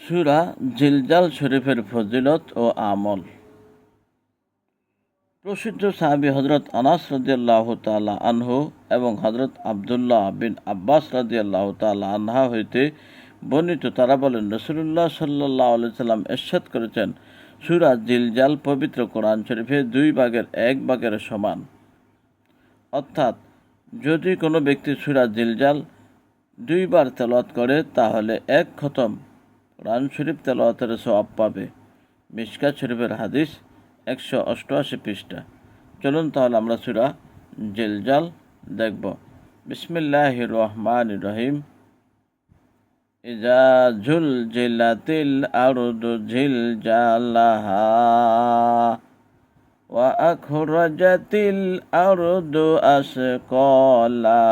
সুরা জিলজাল শরীফের ফজিলত ও আমল। প্রসিদ্ধ সাহাবী হজরত আনাস রদিয়াল্লাহ তালা আনহু এবং হজরত আবদুল্লাহ বিন আব্বাস রদিয়াল্লাহ তালা আনহা হইতে বর্ণিত, তারা বলেন রসুল্লাহ সাল্লাহ সাল্লাম এরশাদ করেছেন, সুরা জিলজাল পবিত্র কোরআন শরীফে দুই ভাগের এক ভাগের সমান। অর্থাৎ, যদি কোনো ব্যক্তি সুরা জিলজাল দুইবার তেলাওয়াত করে, তাহলে এক খতম কোরআন শরীফ তেলাওয়াতের সওয়াব পাবে মিশকা শরীফের হাদিস একশো অষ্টআশি পৃষ্ঠা চলুন তাহলে আমরা সুরা জিলজাল দেখব বিসমিল্লাহ রহমান রহিম ইজা ঝুল জিলাতিল আরদু ঝিল জালাহা وأخرجت الأرض أثقالها